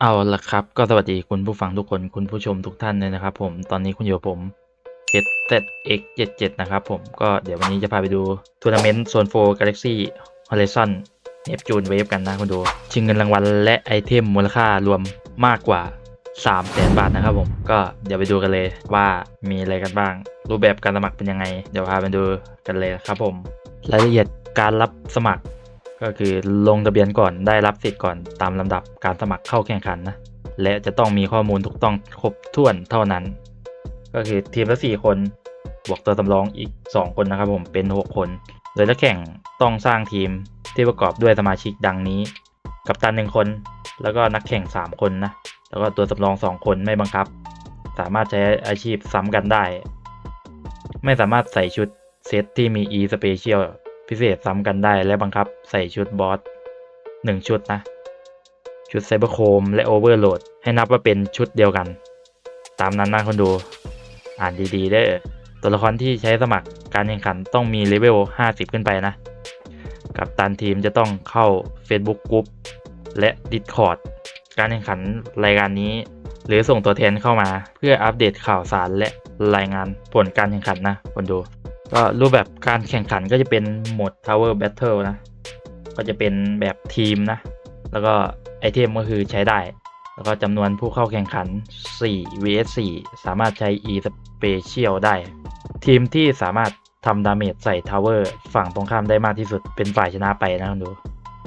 เอาละครับ ก็สวัสดีคุณผู้ฟังทุกคนคุณผู้ชมทุกท่านเลยนะครับ ผมตอนนี้คุณอยู่กับผม ZZX77 นะครับผมก็เดี๋ยววันนี้จะพาไปดูทัวร์นาเมนต์โซน4 Galaxy Horizon Neptune Wave กันนะคุณดูชิงเงินรางวัลและไอเทมมูลค่ารวมมากกว่า3แสนบาทนะครับผมก็เดี๋ยวไปดูกันเลยว่ามีอะไรกันบ้าง รูปแบบการสมัครเป็นยังไง เดี๋ยวพาไปดูกันเลยครับผม รายละเอียดการรับสมัคร ก็คือลงทะเบียนก่อนได้รับสิทธิ์ก่อนตามลำดับการสมัครเข้าแข่งขันนะและจะต้องมีข้อมูลถูกต้องครบถ้วนเท่านั้น ก็คือทีมละ 4 คน บวกตัวสำรองอีก 2 คนนะครับผมเป็น 6 คน โดยนักแข่งต้องสร้างทีมที่ประกอบด้วยสมาชิกดังนี้ กัปตันหนึ่งคน แล้วก็นักแข่ง 3 คนนะ แล้วก็ตัวสำรอง 2 คนไม่บังคับ สามารถใช้อาชีพซ้ำกันได้ ไม่สามารถใส่ชุดเซตที่มี e special พิเศษซ้ำกันได้และบังคับใส่ชุดบอสหนึ่งชุดนะ ชุดไซเบอร์โคมและโอเวอร์โหลด ให้นับว่าเป็นชุดเดียวกัน ตามนั้นนะคนดู อ่านดีๆได้ตัวละครที่ใช้สมัครการแข่งขันต้องมีเลเวล 50 ขึ้นไปนะ กับตันทีมจะต้องเข้า Facebook Group และ Discord การแข่งขันรายการนี้ หรือส่งตัวแทนเข้ามา เพื่ออัปเดตข่าวสารและรายงานผลการแข่งขันนะคนดู ก็รูปแบบการแข่งขันก็จะเป็นโหมด Tower Battle นะ ก็จะเป็นแบบทีมนะ แล้วก็ไอเทมก็คือใช้ได้ แล้วก็จำนวนผู้เข้าแข่งขัน 4 vs 4 สามารถใช้ e special ได้ ทีมที่สามารถทำดาเมจใส่ทาวเวอร์ฝั่งตรงข้ามได้มากที่สุดเป็นฝ่ายชนะไปนะคุณดู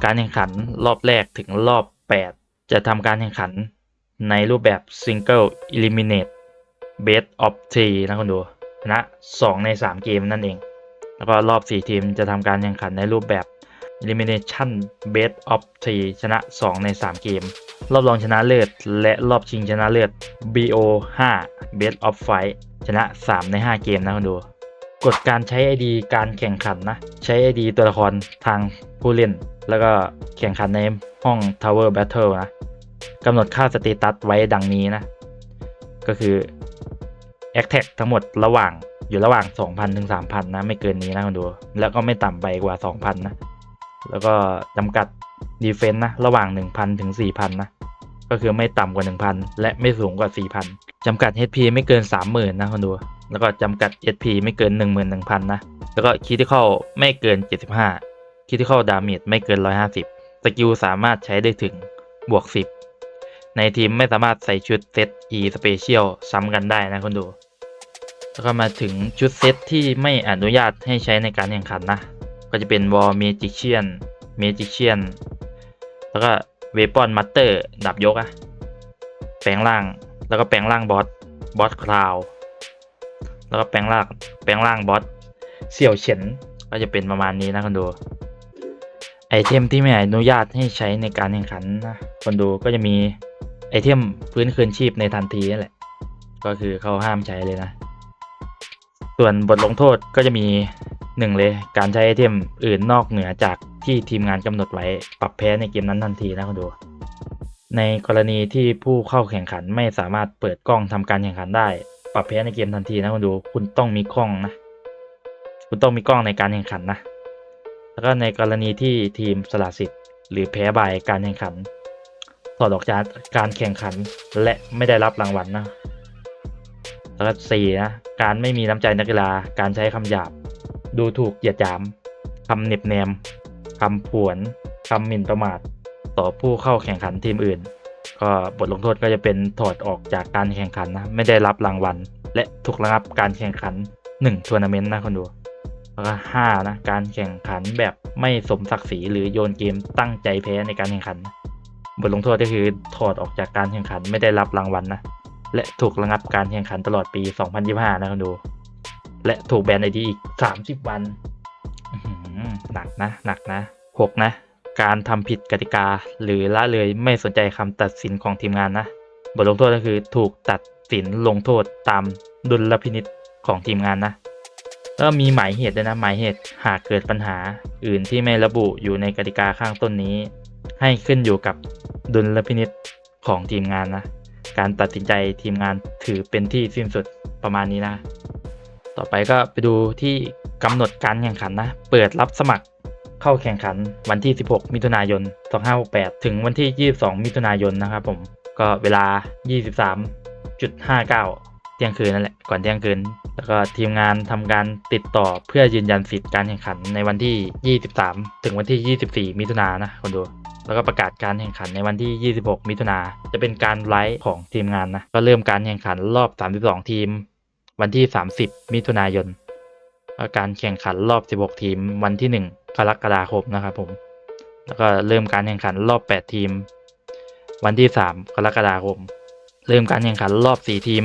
การแข่งขันรอบแรกถึงรอบ 8 จะทำการแข่งขันในรูปแบบ Single Eliminate Best of 3นะคุณดู ชนะ 2 ใน 3 เกมนั่นเอง แล้วก็รอบ 4 ทีมจะทำการแข่งขันในรูปแบบ Elimination Best of 3ชนะ 2 ใน 3 เกม รอบรองชนะเลิศ และรอบชิงชนะเลิศ BO 5 Best of five ชนะ 3 ใน 5 เกมนะคุณดู กฎการใช้ ID การแข่งขันนะ ใช้ ID ตัวละครทางผู้เล่น แล้วก็แข่งขันในห้อง Tower Battle นะกำหนดค่าสเตตัสไว้ดังนี้นะ ก็คือ แอคแท็กทั้งหมดระหว่างอยู่ระหว่าง 2,000ถึง3,000 นะ ไม่เกินนี้นะคุณดู แล้วก็ไม่ต่ำไปกว่า 2,000 นะ แล้วก็จำกัดดีเฟนต์นะ ระหว่าง 1,000ถึง4,000 นะ ก็คือไม่ต่ำกว่า 1,000 และไม่สูงกว่า 4,000จำกัด HP ไม่เกิน 30,000 นะคุณดู แล้วก็จำกัด HP ไม่เกิน 11,000 นะ แล้วก็คิดที่เข้าไม่เกิน 75คิดที่เข้าดาเมจไม่เกิน 150 สกิลสามารถใช้ได้ถึงบวก 10 ในทีมไม่สามารถใส่ชุดเซต E Special ซ้ำกันได้นะคุณดู แล้วก็มาถึงชุดเซตที่ไม่อนุญาตให้ใช้ในการแข่งขันนะ ก็จะเป็น War Magician Magician แล้วก็ Weapon Master ดับยกอะแปลงร่างแล้วก็แปลงร่างบอสบอสคลาวแล้วก็แปลงร่างแปลงร่างบอสเสี่ยวเฉินก็จะเป็นประมาณนี้นะคนดูไอเทมที่ไม่อนุญาตให้ใช้ในการแข่งขันนะคนดูก็จะมี ไอเทมพื้นคืนชีพในทันทีนั่นแหละ ก็คือเขาห้ามใช้เลยนะ ส่วนบทลงโทษก็จะมีหนึ่งเลยการใช้ไอเทมอื่นนอกเหนือจากที่ทีมงานกำหนดไว้ปรับแพ้ในเกมนั้นทันทีนะคุณดู ในกรณีที่ผู้เข้าแข่งขันไม่สามารถเปิดกล้องทำการแข่งขันได้ ปรับแพ้ในเกมทันทีนะคุณดู คุณต้องมีกล้องนะ คุณต้องมีกล้องในการแข่งขันนะ แล้วก็ในกรณีที่ทีมสละสิทธิ์หรือแพ้บายการแข่งขัน ถอดออกจากการแข่งขันและไม่ได้รับรางวัลนะ แล้วก็สี่นะการไม่มีน้ำใจนักกีฬาการใช้คำหยาบ ดูถูกเหยียดหยามคำเน็บแนมคำผวนคำหมิ่นประมาท ต่อผู้เข้าแข่งขันทีมอื่น ก็บทลงโทษก็จะเป็นถอดออกจากการแข่งขันนะไม่ได้รับรางวัล และถูกระงับการแข่งขัน1ทัวร์นาเมนต์นะคนดูแล้วก็ห้านะการแข่งขันแบบไม่สมศักดิ์ศรีหรือโยนเกมตั้งใจแพ้ในการแข่งขัน บทลงโทษก็คือถอดออกจากการแข่งขันไม่ได้รับรางวัลนะและถูกระงับการแข่งขันตลอดปี 2025 นะคุณดู และถูกแบนไอดีอีก 30 วันหนักนะ หนักนะ 6 นะ การทำผิดกติกาหรือละเลยไม่สนใจคำตัดสินของทีมงานนะ บทลงโทษก็คือถูกตัดสินลงโทษตามดุลพินิษของทีมงานนะแล้วก็มีหมายเหตุด้วยนะหมายเหตุหากเกิดปัญหาอื่นที่ไม่ระบุอยู่ในกติกาข้างต้นนี้ ให้ขึ้นอยู่กับดุลพินิษของทีมงานนะ การตัดสินใจทีมงานถือเป็นที่สิ้นสุดประมาณนี้นะ ต่อไปก็ไปดูที่กำหนดการแข่งขันนะ เปิดรับสมัครเข้าแข่งขันวันที่ 16 มิถุนายน 2568 ถึงวันที่ 22 มิถุนายนนะครับผม ก็เวลา 23.59 เที่ยงคืนนั่นแหละ ก่อนเที่ยงคืน แล้วก็ทีมงานทำการติดต่อเพื่อยืนยันสิทธิ์การแข่งขันในวันที่ 23 ถึงวันที่ 24 มิถุนายนนะคนดู แล้วก็ประกาศการแข่งขันในวันที่ 26 มิถุนาจะเป็นการไลฟ์ของทีมงานนะ ก็เริ่มการแข่งขันรอบ 32 ทีม วันที่ 30 มิถุนายนแล้วการแข่งขันรอบ 16 ทีม วันที่ 1 กรกฎาคมนะครับผม แล้วก็เริ่มการแข่งขันรอบ 8 ทีม วันที่ 3 กรกฎาคม เริ่มการแข่งขันรอบ 4 ทีม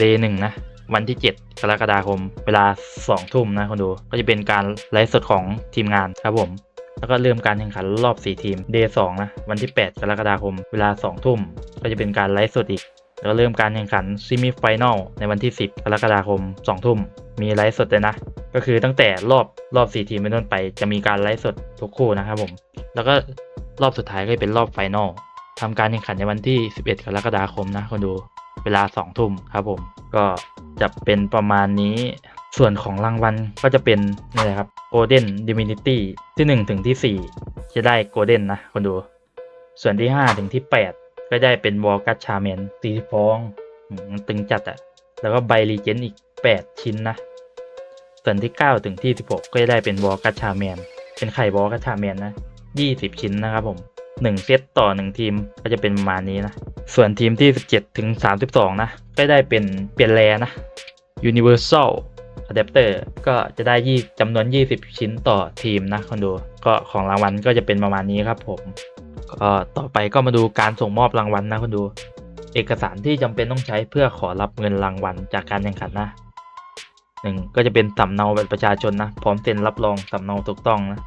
day 1นะ วันที่ 7 กรกฎาคม เวลา 2 ทุ่มนะคนดู ก็จะเป็นการไลฟ์สดของทีมงานครับผม แล้วก็เริ่มการแข่งขันรอบ 4 ทีม day 2นะวันที่ 8 กรกฎาคม เวลา 2 ทุ่ม ก็จะเป็นการไลฟ์สดอีก แล้วก็เริ่มการแข่งขันซิมิไฟแนลในวันที่ 10 กรกฎาคม 2 ทุ่ม มีไลฟ์สดเลยนะ ก็คือตั้งแต่รอบรอบ 4 ทีมเป็นต้นไป จะมีการไลฟ์สดทุกคู่นะครับผม แล้วก็รอบสุดท้ายก็จะเป็นรอบไฟนอลทำการแข่งขันในวันที่ 11 กรกฎาคมนะคนดู เวลา 2 ทุ่มครับผม ก็จะเป็นประมาณนี้ ส่วนของรางวัลก็จะเป็นนี่แหละครับ Golden Divinity ที่ 1 ถึงที่ 4 จะได้ Golden นะคนดู ส่วนที่ 5 ถึงที่ 8 ก็ได้เป็นวอลกัชชาเมนตีฟองตึงจัดอะแล้วก็ใบรีเจนอีก 8 ชิ้นนะ ส่วนที่ 9 ถึงที่ 16 ก็จะได้เป็นวอลกัชชาแมนเป็นไข่วอลกัชชาแมนนะ 20 ชิ้นนะครับผม1เซตต่อ 1 ทีมก็จะเป็นประมาณนี้นะ ส่วนทีมที่ 17 ถึง 32 นะ ก็ได้เป็นเปลี่ยนแรนะ Universal Adapter ก็จะได้ยี่จำนวน 20 ชิ้นต่อทีมนะคนดูก็ของรางวัลก็จะเป็นประมาณนี้ครับผมก็ต่อไปก็มาดูการส่งมอบรางวัลนะคนดูเอกสารที่จำเป็นต้องใช้เพื่อขอรับเงินรางวัลจากการแข่งขันนะหนึ่งก็จะเป็นสำเนาบัตรประชาชนนะพร้อมเซ็นรับรองสำเนาถูกต้องนะ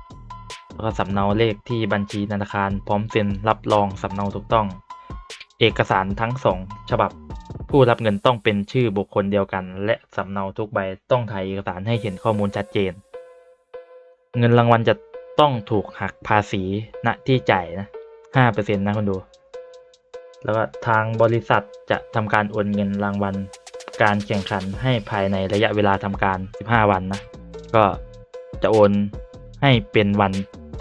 แล้วก็สำเนาเลขที่บัญชีธนาคาร พร้อมเซ็นรับรองสำเนาถูกต้อง เอกสารทั้งสองฉบับ ผู้รับเงินต้องเป็นชื่อบุคคลเดียวกัน และสำเนาทุกใบต้องถ่ายเอกสารให้เห็นข้อมูลชัดเจน เงินรางวัลจะต้องถูกหักภาษีณที่จ่ายนะห้าเปอร์เซ็นต์นะคุณดู แล้วก็ทางบริษัทจะทำการโอนเงินรางวัล การแข่งขันให้ภายในระยะเวลาทำการ 15 วันนะ ก็จะโอนให้เป็นวัน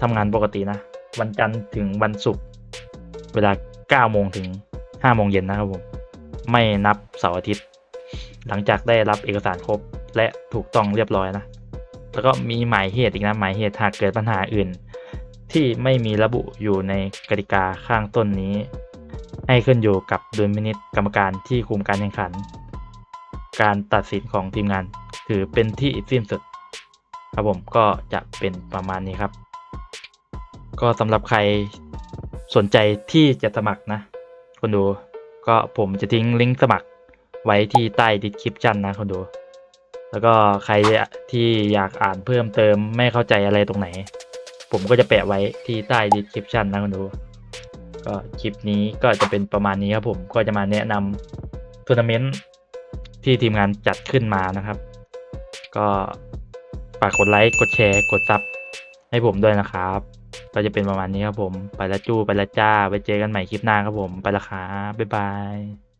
ทำงานปกตินะ วันจันทร์ถึงวันศุกร์เวลา9โมงถึง5โมงเย็นนะครับผม ไม่นับเสาร์อาทิตย์ หลังจากได้รับเอกสารครบและถูกต้องเรียบร้อยนะ แล้วก็มีหมายเหตุอีกนะหมายเหตุหากเกิดปัญหาอื่น ที่ไม่มีระบุอยู่ในกติกาข้างต้นนี้ ให้ขึ้นอยู่กับดุลพินิจกรรมการที่คุมการแข่งขัน การตัดสินของทีมงานถือเป็นที่สิ้นสุด ครับผมก็จะเป็นประมาณนี้ครับ ก็สำหรับใครสนใจที่จะสมัครนะคนดู ก็ผมจะทิ้งลิงก์สมัครไว้ที่ใต้ดีสคริปชันนะคนดู แล้วก็ใครที่อยากอ่านเพิ่มเติมไม่เข้าใจอะไรตรงไหน ผมก็จะแปะไว้ที่ใต้ดีสคริปชันนะคนดู ก็คลิปนี้ก็จะเป็นประมาณนี้ครับผมก็จะมาแนะนำทัวร์นาเมนต์ที่ทีมงานจัดขึ้นมานะครับ ก็ฝากกดไลค์กดแชร์กดซับให้ผมด้วยนะครับ ก็จะเป็นประมาณนี้ครับผม ไปละจู้ไปละจ้า ไปเจอกันใหม่คลิปหน้าครับผม ไปละครับบ๊ายบาย